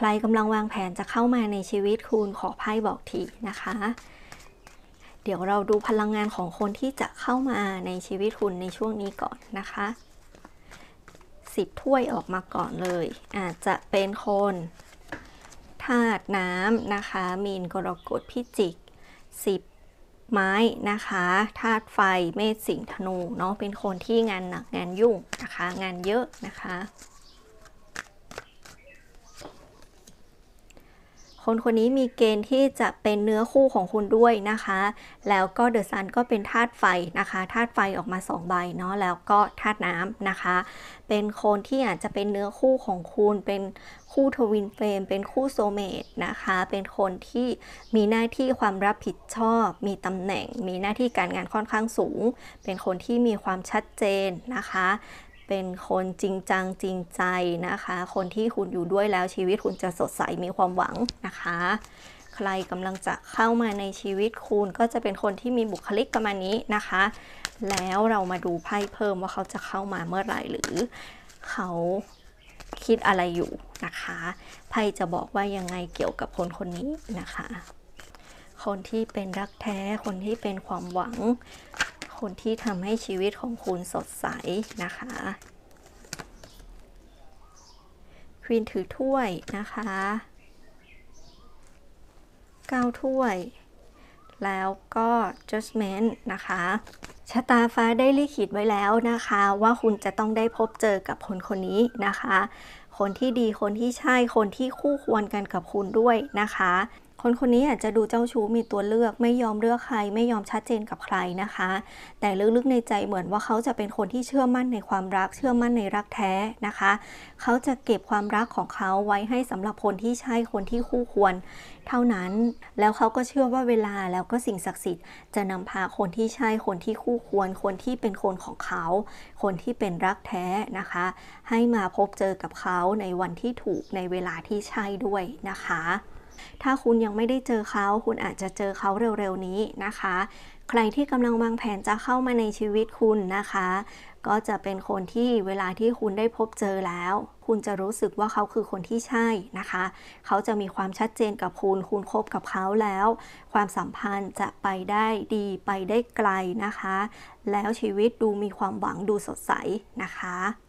ใครกำลังวางแผนจะเข้ามาในชีวิตคุณขอไพ่บอกทีนะคะ เดี๋ยวเราดูพลังงานของคนที่จะเข้ามาในชีวิตคุณในช่วงนี้ก่อนนะคะสิบถ้วยออกมาก่อนเลย อาจจะเป็นคนธาตุน้ำนะคะ มีนกรกฎพิจิกสิบไม้นะคะธาตุไฟเมษสิงธนูเนาะเป็นคนที่งานหนักงานยุ่งนะคะ งานเยอะนะคะ คนคนนี้มีเกณฑ์ที่จะเป็นเนื้อคู่ของคุณด้วยนะคะ แล้วก็เดอะซันก็เป็นธาตุไฟนะคะธาตุไฟออกมา2ใบเนาะแล้วก็ธาตุน้ำนะคะ เป็นคนที่อาจจะเป็นเนื้อคู่ของคุณ เป็นคู่ทวินเฟรมเป็นคู่โซเมตนะคะ เป็นคนที่มีหน้าที่ความรับผิดชอบ มีตำแหน่ง มีหน้าที่การงานค่อนข้างสูง เป็นคนที่มีความชัดเจนนะคะ เป็นคนจริงจังจริงใจนะคะ คนที่คุณอยู่ด้วยแล้วชีวิตคุณจะสดใสมีความหวังนะคะ ใครกำลังจะเข้ามาในชีวิตคุณก็จะเป็นคนที่มีบุคลิกประมาณนี้นะคะ แล้วเรามาดูไพ่เพิ่มว่าเขาจะเข้ามาเมื่อไหร่หรือเขาคิดอะไรอยู่นะคะไพ่จะบอกว่ายังไงเกี่ยวกับคนคนนี้นะคะ คนที่เป็นรักแท้คนที่เป็นความหวัง คนที่ทำให้ชีวิตของคุณสดใสนะคะควีนถือถ้วยนะคะเก้าถ้วย แล้วก็ judgment นะคะ ชะตาฟ้าได้ลิขิตไว้แล้วนะคะ ว่าคุณจะต้องได้พบเจอกับคนคนนี้นะคะ คนที่ดีคนที่ใช่คนที่คู่ควรกันกับคุณด้วยนะคะ คนคนนี้อาจจะดูเจ้าชู้มีตัวเลือกไม่ยอมเลือกใคร ไม่ยอมชัดเจนกับใครนะคะ แต่ลึกๆในใจเหมือนว่าเขาจะเป็นคนที่เชื่อมั่นในความรักเชื่อมั่นในรักแท้นะคะ เขาจะเก็บความรักของเขาไว้ให้สำหรับคนที่ใช่คนที่คู่ควรเท่านั้น แล้วเขาก็เชื่อว่าเวลาแล้วก็สิ่งศักดิ์สิทธิ์จะนำพาคนที่ใช่ คนที่คู่ควร คนที่เป็นคนของเขา คนที่เป็นรักแท้นะคะ ให้มาพบเจอกับเขาในวันที่ถูกในเวลาที่ใช่ด้วยนะคะ ถ้าคุณยังไม่ได้เจอเขาคุณอาจจะเจอเขาเร็วๆนี้นะคะ ใครที่กำลังวางแผนจะเข้ามาในชีวิตคุณนะคะ ก็จะเป็นคนที่เวลาที่คุณได้พบเจอแล้ว คุณจะรู้สึกว่าเขาคือคนที่ใช่นะคะ เขาจะมีความชัดเจนกับคุณ คุณคบกับเขาแล้ว ความสัมพันธ์จะไปได้ดีไปได้ไกลนะคะ แล้วชีวิตดูมีความหวังดูสดใสนะคะ